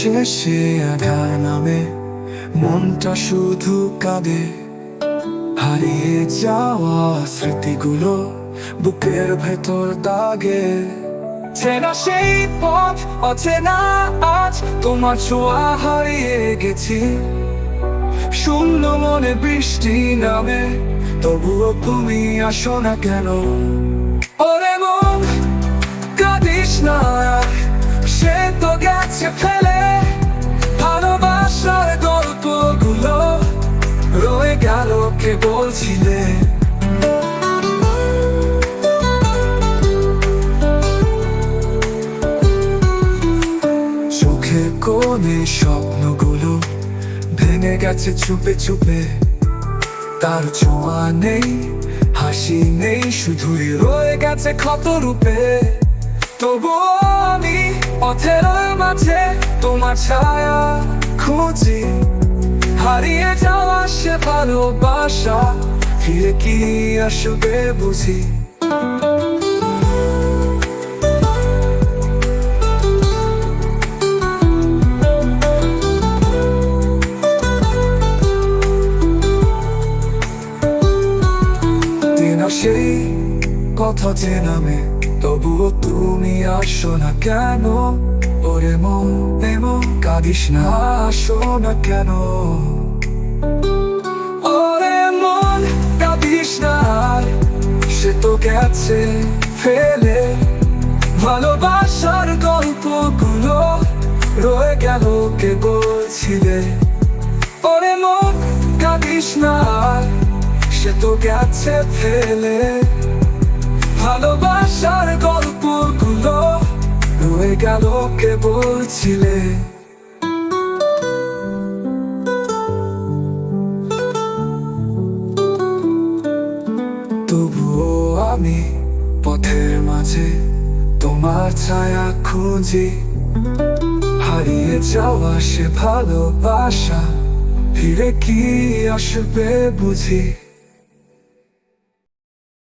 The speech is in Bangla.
সে আঘার নামে, মনটা শুধু কাঁদে। হারিয়ে যাওয়া স্মৃতিগুলো বুকের ভেতর দাগে। চেনা সেই পথ, অচেনা আজ, তোমার ছোঁয়া হারিয়ে গেছি। শূন্য মনে বৃষ্টি নামে, তবুও তুমি আসো না কেন? ওরে কে চোখে কোণে স্বপ্নগুলো ভেঙে গেছে চুপে চুপে। তার ছোঁয়া নেই, হাসি নেই শুধুই রয়ে গেছে ক্ষত রূপে। তবুও আমি পথের মাঝে তোমার ছায়া খুঁজি। হারিয়ে যাওয়া সে ভালোবাসা ফিরে কি আসবে বুঝি? সেই কথা যে নামে, তবুও তুমি আসো না কেন? ওরে মন এমন কাঁদিস না, আসো না কেন? ওরে মন কাঁদিস না সে তো গেছে ফেলে। ভালোবাসার গল্পগুলো রয়ে গেল, কে বলছিলে? ওরে মন কাঁদিস না সে তো গেছে ফেলে। ভালোবাসার রয়ে গেল কে বলছিলে? তবুও আমি পথের মাঝে তোমার ছায়া খুঁজি। হারিয়ে যাওয়া সে ভালোবাসা, ফিরে কি আসবে বুঝি?